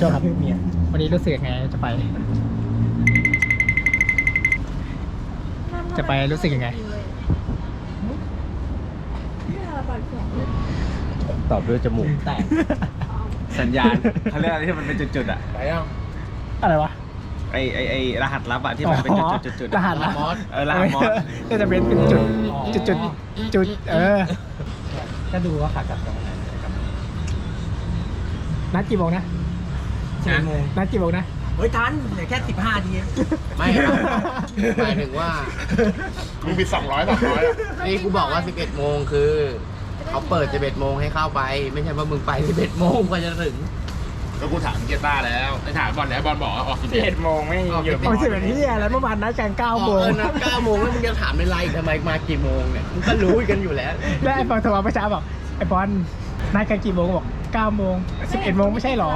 โจครับเมียวันนี้รู้สึกยังไงจะไป จะไปรู้สึกยังไง ตอบด้วยจมูก แตกสัญญาณเขาเรียกอะไรที่มันเป็นจุดๆอะไปยังอะไรวะไอไอไอรหัสลับอะที่มันเป็นจุดๆจุดๆรอะหัสลับมอสเออรหัสมอสก็จะเป็นเป็นจุดจุดจุดจุดเออก็ดูว่าขากลับตรงไหนนัดกี่โมงนะ สิบโมงนัดกี่โมงนะ เฮ้ยทันเหลือแค่สิบห้าทีไม่ครับหมายถึงว่า มึงมีสองร้อยสองร้อยนี่กูบอกว่า 11 โมงคือ เขาเปิด 11 โมงให้เข้าไป ไม่ใช่ว่ามึงไป 11 โมงกว่าจะถึงแล้วกูถามเกียร์ต้าแล้วไอ้ถามบอลแล้วบอลบอกว่าออกสิบสิบเอ็เอ็ดดโมงไม่ออกอยู่11เอาสิเป็นที่อะไรเมื่อวานนัดกันเก้าอโมองกเออนัด9โมงแล้วมึงจะถามในไลน์ทำไมมากี่โมงเนี่ยมึงก็รู้กันอยู่แล้ว แล้วไอ้บอลโทรมาเมื่อเช้าบอกไอ้บอลนัดกันกี่โมงบอก เก้าโมงสิบเอ็ดโมงไม่ใช่หรอ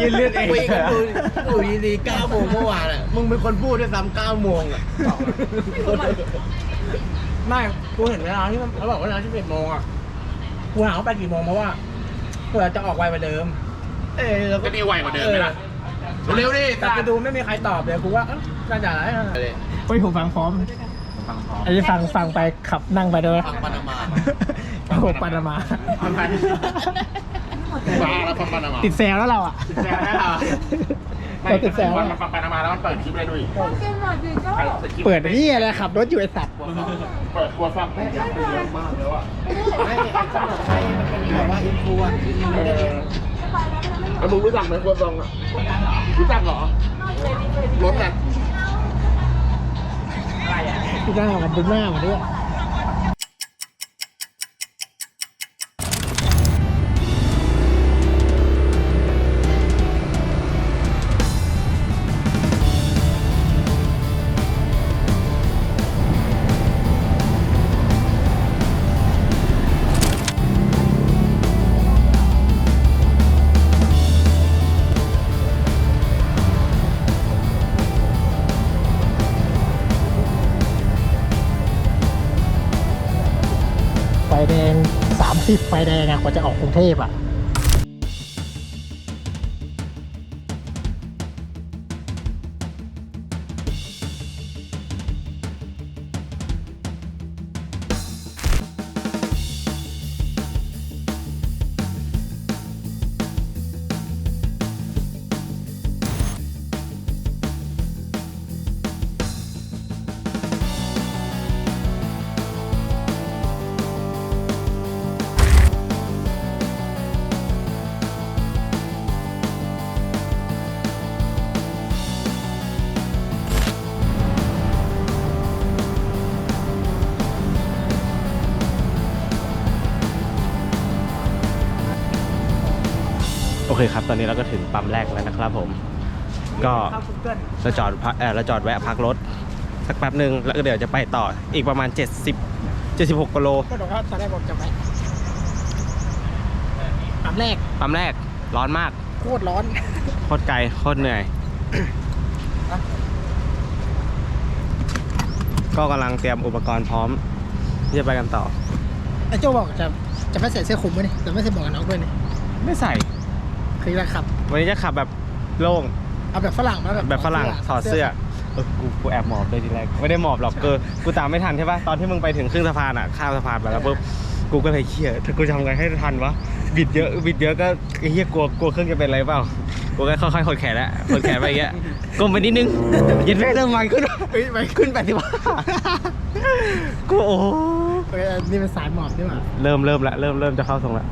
ยืนเลื่อนเองคุยกันดูดูดีๆ9โมงเมื่อวานอะ มึงเป็นคนพูดด้วยซ้ำ9โมงอะไม่กูเห็นเวลาที่มันเขาบอกว่าเวลาที่11โมงอะ กูถามเขาไปกี่โมงเพราะว่าเผื่อจะออกไวกว่าเดิม เออแล้วก็นี่ไวกว่าเดิมไหมล่ะ เร็วดิแต่ไปดูไม่มีใครตอบเลยกูว่าเอ้าน่าจะอะไรอะเลยเฮ้ยผมฟังพร้อมฟังพร้อมไอ้ที่ฟังฟังไปขับนั่งไปด้วย ฟังปานามา โอ้โหปานามาฟ้าแล้วพัมปานามาติดแซวแล้วเราอะติดแซวแล้วเหรอเราติดแซวมันฟังปานามาแล้วมันเปิดคลิปเลยดูอีกเปิดนี่อะไรขับรถอยู่ไอ้สัตว์ เปิดกลัวฟังแม่ยักษ์ไปเยอะมากแล้วอะไม่ไอ้ขนมไทยมันเป็นแบบว่าอินฟลูอะอินฟลูได้เลยแล้วมึงรู้จักไหมกลัวฟังอะรู้จักเหรอรถน่ะดูหน้ามันดูหน้ามันด้วย ว่าจะออกกรุงเทพอะ เคครับ ตอนนี้เราก็ถึงปั๊มแรกแล้วนะครับผม ก็เราจอดพักเออเราจอดแวะพักรถ สักแป๊บหนึ่งแล้วก็เดี๋ยวจะไปต่ออีกประมาณ 70 76กิโลก็บอกว่าตอนแรกบอกจะไปอันแรกปั๊มแรกร้อนมาก โคตรร้อน โคตรไกล โคตรเหนื่อย ก็กำลังเตรียมอุปกรณ์พร้อมที่จะไปกันต่อ ไอ้โจบอกจะจะไม่ใส่เสื้อคลุมไว้นี่แต่ไม่ใส่หมวกกันน็อกด้วยนี่ไม่ใส่ คือจะขับ วันนี้จะขับแบบโล่ง เอาแบบฝรั่งมาแบบแบบฝรั่งถอดเสื้อเออกูกูแอบหมอบเลยทีแรกไม่ได้หมอบหรอกเกอกูตามไม่ทันใช่ปะตอนที่มึงไปถึงครึ่งสะพานอะข้ามสะพานไปแล้วปุ๊บกูก็เลยเครียดถ้ากูจะทำไงให้ทันวะบิดเยอะบิดเยอะก็ไอ้เหี้ยกลัวกลัวเครื่องจะเป็นอะไรเปล่ากูก็ค่อยๆหดแขนแล้วหดแขนไปอย่างเงี้ยก้มไปนิดนึงยินเริ่มมันขึ้นเฮ้ยไปขึ้นแปดสิบห้ากูโอ้โหเฮ้ยนี่เป็นสายหมอบนี่หว่าเริ่มเริ่มละเริ่มเริ่มจะเข้าทรงละ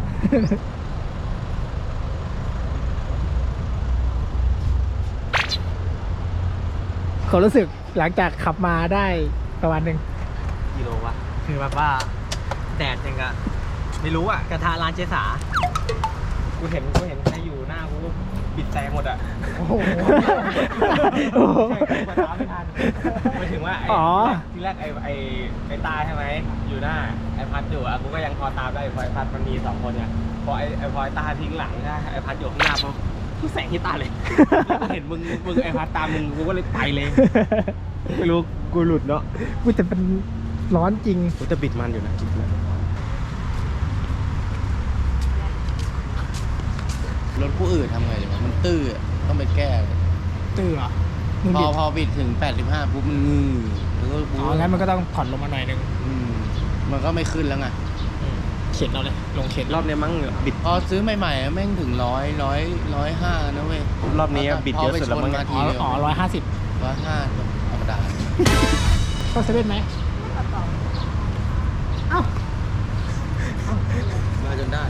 เขามรู้สึกหลังจากขับมาได้ประมาณหนึ่งกิโลวะคือแบบว่าแดดยังกะไม่รู้อะกระทะร้านเจสากูเห็นกูเห็นใครอยู่หน้ากูก็ปิดแซงหมดอะโอ้โหโอ้โหหมายถึงว่าไอ้อ๋อ ที่แรกไอ้ไอ้ไอ้ตาใช่ไหมอยู่หน้าไอ้พัดอยู่อะกูก็ยังพอตามได้ไอ้พลอยพัดมันมีสองคนเนี่ยพอไอ้ไอ้พลอยตาทิ้งหลังใช่ไหมไอ้พัดอยู่ข้างหน้าปุ๊บ กูแสงที่ตาเลยกูเห็นมึงมึงไอ้พัดตามมึงกูก็เลยไปเลยไม่รู้กูหลุดเนาะกูแต่เป็นร้อนจริงกูจะบิดมันอยู่นะบิดมันรถผู้อื่นทำไงดีวะมันตื้ออะต้องไปแก้ ตื้อเหรอมึงพอบิดพอบิดถึง 85ปุ๊บมันงือแล้วก็อ๋องั้นมันก็ต้องผ่อนลงมาหน่อยนึง อืมมันก็ไม่ขึ้นแล้วไง เข็นเราเลยลงเข็นรอบเนี้ยมั้งบิดพอซื้อใหม่ๆอะแม่งถึงร้อยร้อยร้อยห้านะเว้ยรอบนี้อะบิดเยอะสุดแล้วมั้งพอไปชนมาทีอ๋อเดียวอ๋อร้อยห้าสิบร้อยห้าธรรมดาต้องเซเว่นไหมเอ้ามาจนได้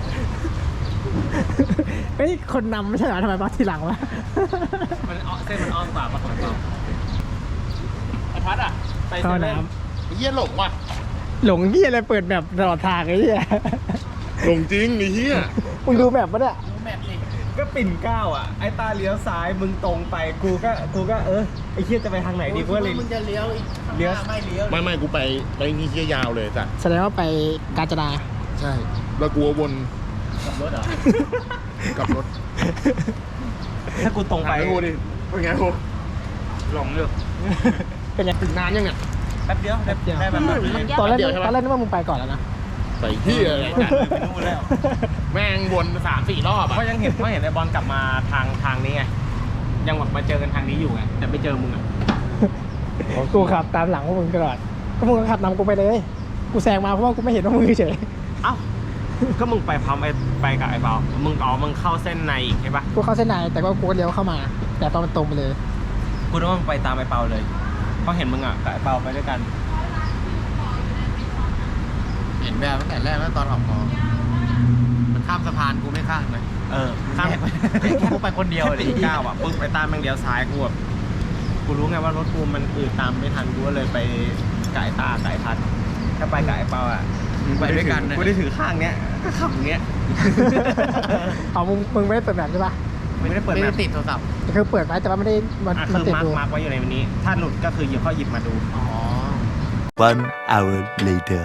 เฮ้ยคนนำไม่ใช่เหรอทำไมมาทีหลังวะมันเส้นมันอ้อมกว่าปะของเราไอพัดอะไปเข้าเซเว่น้เฮียหลงว่ะำ หลงเหี้ยอะไรเปิดแบบตลอดทางไอ้เหี้ยหลงจริงไอ้เฮียมึงดูแบบปะเนี่ยก็ปิ่นเกล้าอะไอตาเลี้ยวซ้ายมึงตรงไปกูก็กูก็เออไอเคียจะไปทางไหนดีกูก็เลยมึงจะเลี้ยวอีกข้างหเลี้ยวน้าไม่เลี้ยวไม่ไม่กูไปไปนี่เฮียยาวเลยจ้ะแสดงว่าไปกาญจนาใช่แล้วกูก็วนขับรถเหรอกลับรถ ถ้ากูตรงไปไปกูดิเป็นไงกูหลงอยู่เป็นไงถึงนานยังเนี่ย แป๊บเดียวแป๊บเดียวได้แบบแบบนี้ตอนแรกเดี๋ยวใช่ปะ ตอนแรกนึกว่ามึงไปก่อนแล้วนะไปเฮียอะไรไปกันนู่นแล้วแม่งวนสามสี่รอบเพอะราะยังเห็นเพราะเห็นไอบอลกลับมาทางทางนี้ไงยังแบบมาเจอกันทางนี้อยู่ไงแต่ไม่เจอมึงอะกูขับตามหลังพวกมึงตลอดก็มึงก็ขับนำกูไปเลย กูแซงมาเพราะว่ากูไม่เห็นว่ามึงเฉยเอ้าก็มึงไปพร้อมไอ้ไปกับไอ้เปามึงอ๋อมึงเข้าเส้นในอีกใช่ปะกูเข้าเส้นในแต่ก็กูก็เลี้ยวเข้ามา แต่ตอนมันตรงไปเลย กูนึกว่ามึงไปตามไอ้เปาเลย เพราะเห็นมึงอะกับไอ้เปาไปด้วยกัน เห็นแบบตั้งแต่แรกแล้วตอนออกมอมันข้ามสะพานกูไม่ข้ามเลย เออข้ามกูไปคนเดียวเลยก้าวอะปึ๊บไปตามแม่งเดียวซ้ายกูแบบกูรู้ไงว่ารถกูมันอืดตามไม่ทันกูก็เลยไปไก่ตาไก่ทันถ้าไปไก่เปาอะไปด้วยกันนะ กูได้ถือข้างเนี้ยก็ขับอย่างเงี้ย เอามึงมึงไม่ได้เปิดแบบใช่ปะ ไม่ได้เปิดไม่แบได้บติดโทรศัพท์ คือเปิดไว้แต่ว่าไม่ได้มันอะมันคือติดมาร์ดูกมาร์กไว้อยู่ในวันนี้ ถ้าหลุดก็คือหยิบเข้าหยิบมาดู อ๋อ One hour later.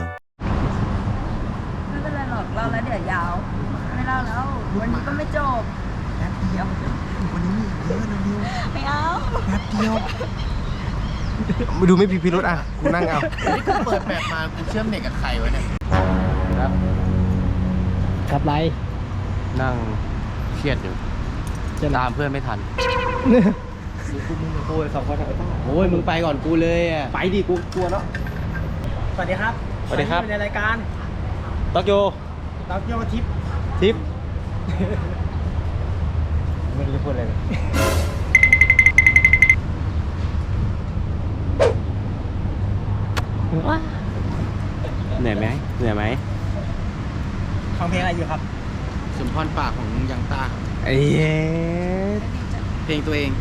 ไม่เป็นไรหรอกเล่าแล้วเดี๋ยวยาว ไม่เล่าแล้ว วันนี้ก็ไม่จบเดี๋ยววันนี้มีเยอะนะนิวไม่เอาดูไม่พิพิรุษอะกูนั่งเอา นี่กูเปิดแมปมากูเชื่อมเน็ตกับใครวะเนี่ยขับไรนั่งเครียดอยู่ เจะตามเพื่อนไม่ทันโอ้ยมึงไปก่อนกูเลยอะไปดิกูกลัวแล้วสวัสดีครับสวัสดีครับ อยู่ในรายการตอกโยเราเที่ยวทิปทิปไม่รู้จะพูดอะไรเลยว้าเหนื่อยไหมเหนื่อยไหมฟังเพลงอะไรอยู่ครับสุนทรปากของยังต้า ไอ้เย้เพลงตัวเอง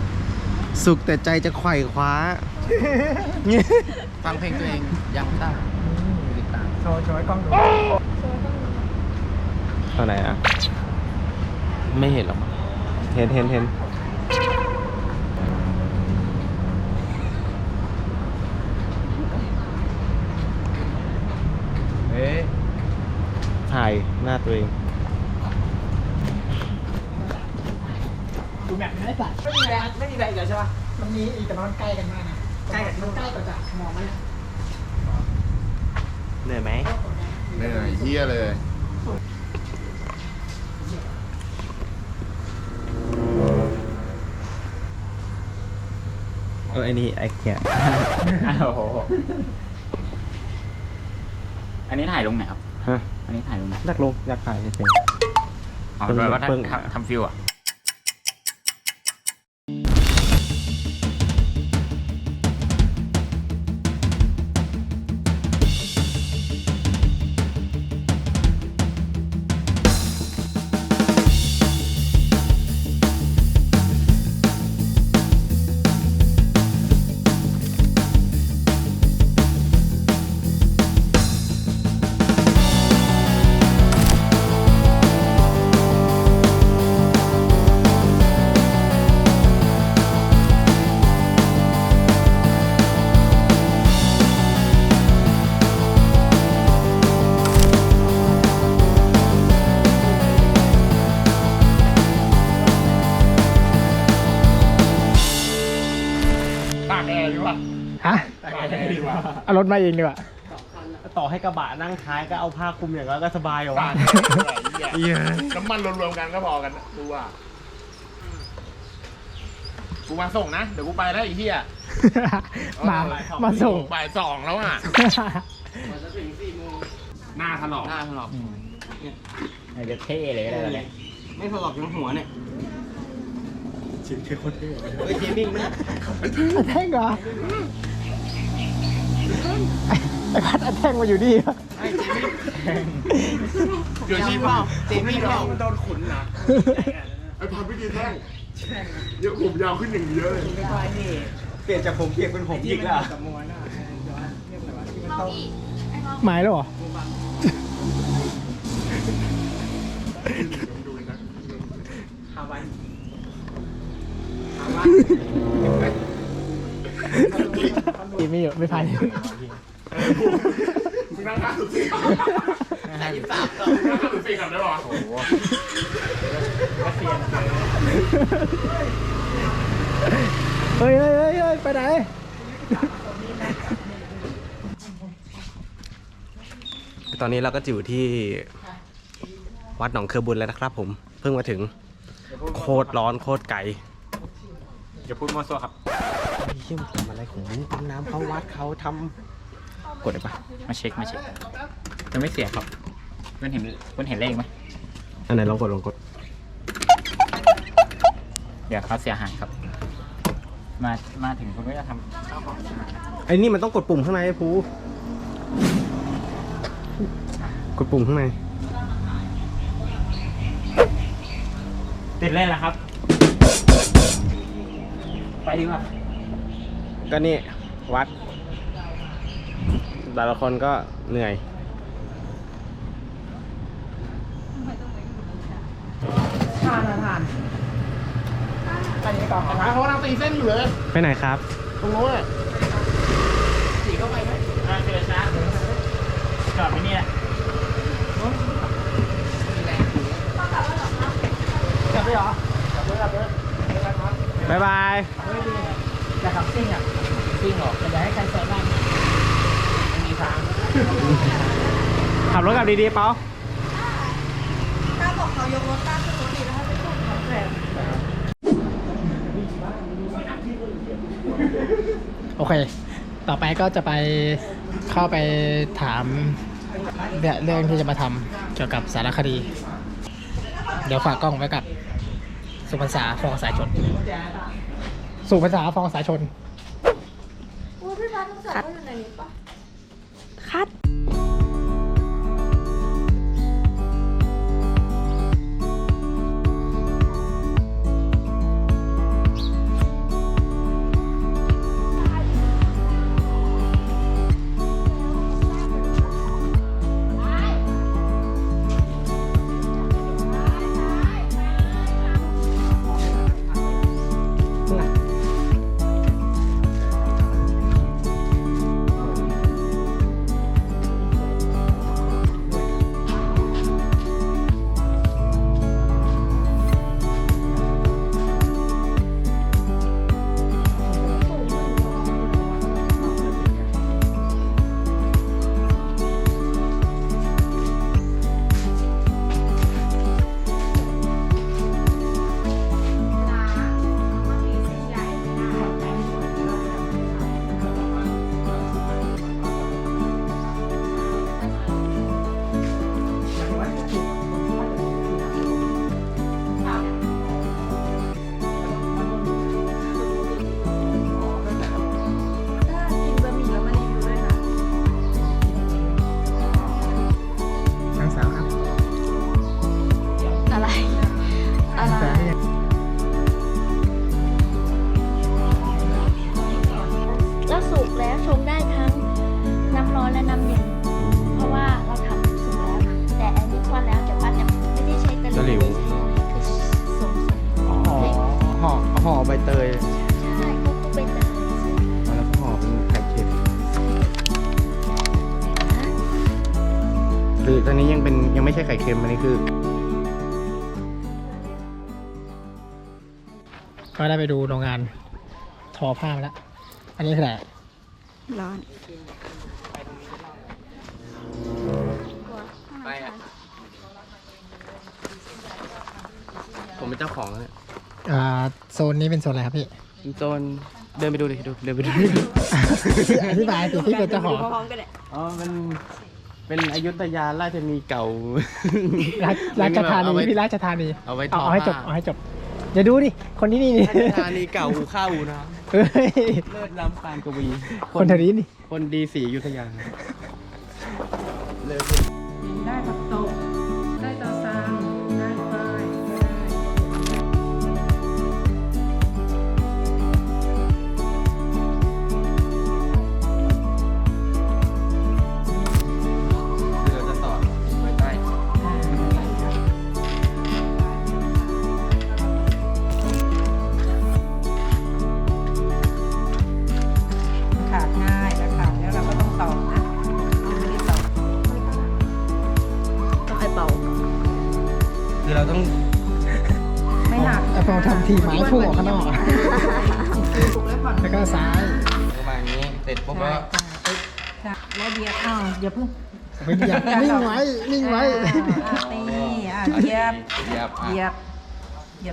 สุขแต่ใจจะไขว่คว้า ฟังเพลงตัวเองยังต้าติดตามโชว์โชว์ให้กล้องดูตอนไหนอะ ไม่เห็นหรอกเห็นเห็นเห็นเอ๊ะถ่ายหน้าตัวเอง ดูแบบไม่ได้สัตว์ไม่มีแรงไม่มีแรงเดี๋ยวใช่ปะมันมีอีกแต่มันใกล้กันมากนะใกล้กันมันใกล้กว่าจะมองมันเนี่ยเหนื่อยไหมเหนื่อยเฮียเลย เออไอ้นี่ไอ้เหี้ยอันนี้ถ่ายลงไหนครับ ฮะอันนี้ถ่ายลงไหนอยากลงอยากถ่ายเฉยอ๋อเพิ่งแปลว่าเพิ่ง ทำทำฟิวอะ ถมาเองดีกว่าต่อให้กระบะนั่งท้ายก็เอาผ้าคลุมอย่างนั้นก็สบายอยู่ตาวะกแอร์ดีกว่าเหี้ยน้ำมันรวมๆกันก็พอกันนะดูว่าใกูมาส่งนะ เดี๋ยวกูไปแล้วไอ้เหี้ยมามาส่งบ่ายสองแล้วอะหน้าถลอกหน้าถลอกอาจจะเท่เลยก็ได้เลยไม่ถลอกยังหัวเนี่ยชิ้นแค่โคตรเท่เฮ้ยเจมิ่งนะอันแท่งเหรอ ไอ้พัดอันแท่งมาอยู่นี่เหรอเดี๋ยวชี้เปล่าเจมิ่งเปล่ามันโดนขุนนะไอ้พันวิธีแท่งเยอะผมยาวขึ้นอย่างเยอะเลยเปลี่ยนจากผมเปียกเป็นผมหยิกแล้วหมายแล้วเหรอ กิน ไม่เยอะไม่พายมึงนั่งข้างสุดสี่ก่อนแต่ยี่สามต่อมึงนั่งข้างสุดสี่ก่อนได้ป่ะเฮ้ยเฮ้ยเฮ้ยเฮ้ยไปไหนตอนนี้เราก็อยู่ที่วัดหนองเครือบุญแล้วนะครับผม เพิ่งมาถึงโคตรร้อนโคตรไกลอย่าพูดมั่วซั่วครับ เฮี้ยมทำอะไรของมึงปั๊มน้ำเขาวัดเขาทำกดได้ปะมาเช็คมาเช็คมันไม่เสียครับคุณเห็นคุณเห็นเลขไหมอันไหนลองกดลองกด เดี๋ยวเขาเสียหายครับ มามาถึงคุณก็จะทำข้าวของมาไอ้นี่มันต้องกดปุ่มข้างในไอ้ภูกดปุ่มข้างในติดเล่นแล้วครับ ไปดีกว่า ก็นี่วัด แต่ละคนก็เหนื่อย ทานทานไปนี้ก่อนหาเขากำลังตีเส้นอยู่เลย ไปไหนครับ ตรงโน้นอะอ่าเจอช้าจอดไปนี่แหละกลับไปเหรอบ๊ายบายจะขับซิ่งอะ ซิ่งหรอจะให้ใครแซงได้ไม่มีทางขับรถกลับดีๆเปาถ้าบอกเขายกรถต้าขึ้นรถดีแล้วให้ไปส่งเขาแกรบโอเค ต่อไปก็จะไปเข้าไปถามเนี่ยเรื่องที่จะมาทำเกี่ยวกับสารคดี เดี๋ยวฝากกล้องไว้กับสุพรรษาฟองสายชน สุพรรษาฟองสายชนอู้พี่พัดต้องใส่ ได้ไปดูโรงงานทอผ้ามาแล้ว อันนี้คืออะไรร้อนไปอะ ผมเป็นเจ้าของเนี่ยอ่าโซนนี้เป็นโซนอะไรครับพี่โซนเดินไปดูดิดูเดินไปดูอธิบายสิที่เป็นเจ้าของอ๋อมันเป็นอยุธยาราชธานีเก่า ราชราชธานีเอไว้พี่ราชธานีเอาไว้เอาทอเอาให้จบผ้า เอาให้จบ อย่าดูดิ คนที่นี่นี่ราชธานีเก่าอู่ข้าวอู่นะเฮ้ยเลิศล้ำปานกวีคนแถวนี้นี่ คนดีสีอยุธยาได้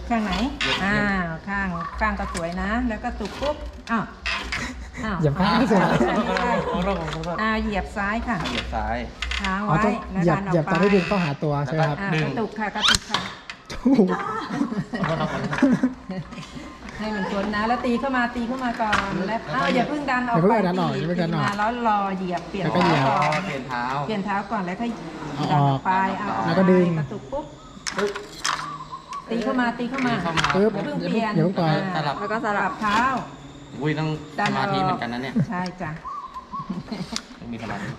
ข้างไหนอ่าข้างข้างก็สวยนะ แล้วก็ตุกปุ๊บอ้าวอ้าวเหยียบข้างให้สวยไม่ใช่อ่าเหยียบซ้ายค่ะเหยียบซ้ายค้างอ๋อไว้ต้องแล้วเหยียบดันอเหยียอบกตอนไปที่ดึงเข้าหาตัวใช่ไหมครับอ่าดึงกระตุกค่ะกระตุกค่ะ ถูกให้มันชนนะ แล้วตีเข้ามาตีเข้ามาก่อนแล้วอ้าวอย่าเพิ่งดันออกอย่าเพิ่งไปดันออกอย่าเพิ่งดันออกมาแล้วรอเหยียบเปลี่ยนแล้วก็เท้าเหยียบก่อนเปลี่ยนเท้าเปลี่ยนเท้าก่อนแล้วก็เอาดันออออกกไปเอาออกแล้วก็ดึงกระตุกปุ๊บ ตีเข้ามาตีเข้ามาเข้ามาปึ๊บอย่าเพิ่งอย่าเปเพิ่งลี่ยนอย่าเพิ่งปล่อยสลับแล้วก็สลับเท้า อุ้ยต้องดัสนมาธิออกเหมือนกันนะเนี่ยใช่จ้ะต้องมีสมาธิ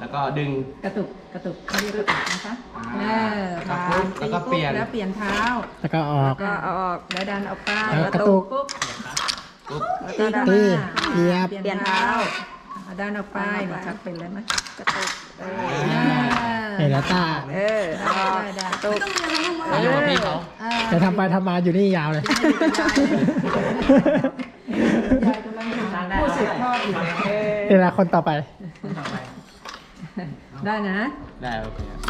แล้วก็ดึง กระตุกกระตุกเขาเรียกกระตุกนะคะเออครับวางแล้วก็ตีเปลี่ยนแล้วเปลี่ยนเท้า แล้วก็ออก ก็เอาออกแล้วดันออกไปแล้วกระตุกปุ๊บปุ๊บแล้วก็ดันตีมาเหยียบ เปลี่ยนเท้าเอาดันออกไปเนี่ยชักเป็นเลยไหมกระตุกเออ เห็นแล้วตาเออเอาได้ได้กระตุกเอาอยู่กับพี่เขาเออแต่ทำไปทำมาอยู่นี่ยาวเลยยายกำลังหาผู้สืบทอดอยู่เออนี่แหละคนต่อไป ได้นะ ได้โอเคครับ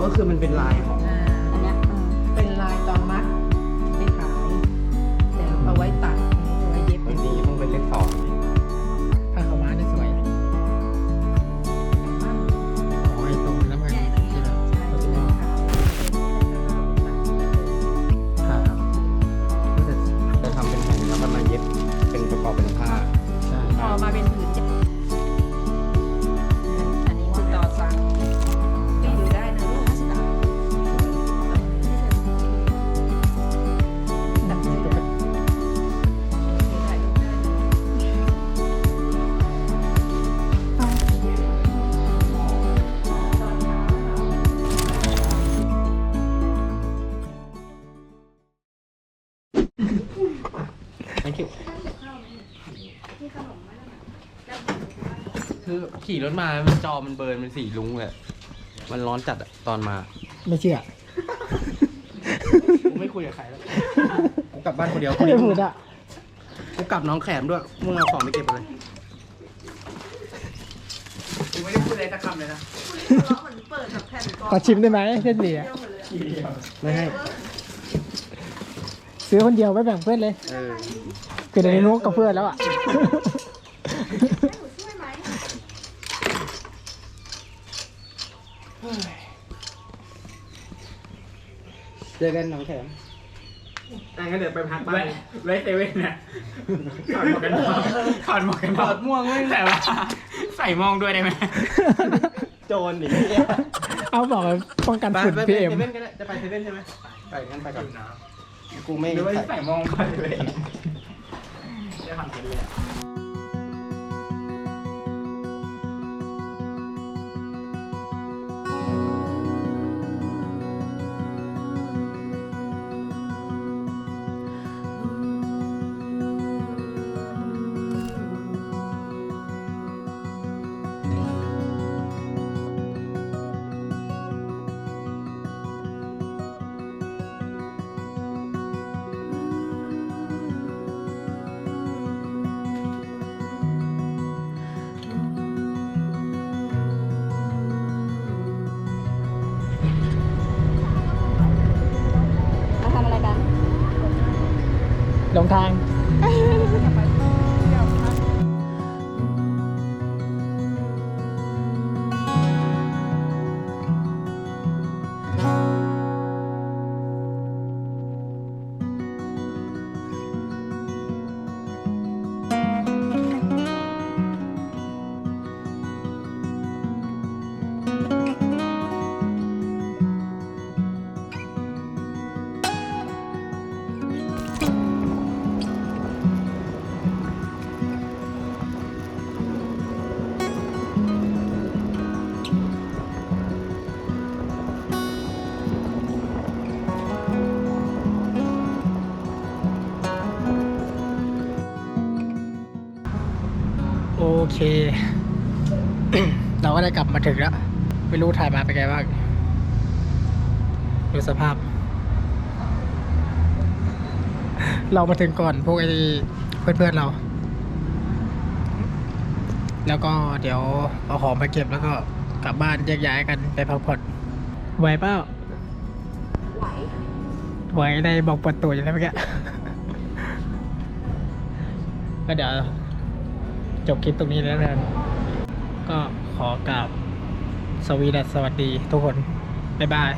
ก็คือมันเป็นลายของอ่าอันเนี้ยเป็นลายตอนมัดไม่ขายแต่เอาไว้ตัด คือขี่รถมามันจอมันเบิร์นเป็นสีลุ้งเลยมันร้อนจัดอะตอนมา ไม่เชื่อกูไม่คุยกับใครแล้วกูกลับบ้านคนเดียวไม่ได้พูดอะกูกลับน้องแขมด้วยมึงเอาของไปเก็บไปเลยกูไม่ได้พูดอะไรสักคำเลยนะ ขอชิมได้ไหมเส้นหมี่อะไม่ให้ ซื้อคนเดียวไม่แบ่งเพื่อนเลยเออคือในนู้นกับเพื่อนแล้วอะ เจอกันน้องแขมแต่งั้นเดี๋ยวไปพักบ้านไว้เซเว่นเนี่ยถอดหมวกกันน็อกถอดหมวกกันน็อกถอดม่วงไม่แต่ว่าใส่มองด้วยได้ไหมโจรหนีเอาบอกเลยป้องกันไปฝุ่นไปพีเซเอ็มเว่นก็ได้จะไปเซเว่นใช่ไหมไปงั้นไปก่อน กูไม่ หรือว่าใส่ใส่มองไปเลยได้คอนเทนต์เลย อ เค เราก็ได้กลับมาถึงแล้ว ไม่รู้ถ่ายมาเป็นไงบ้าง ดูสภาพ เรามาถึงก่อนพวกไอ้เพื่อนๆเรา แล้วก็เดี๋ยวเอาของไปเก็บแล้วก็กลับบ้านแยกย้ายกันไปพักผ่อนไหวเปล่าไหวไหวได้บอกปวดตัวอยู่แล้วเมื่อกี้ก็เดี๋ยว จบคลิปตรงนี้แล้วกันก็ขอกราบสวีดัสสวัสดีทุกคน บ๊ายบาย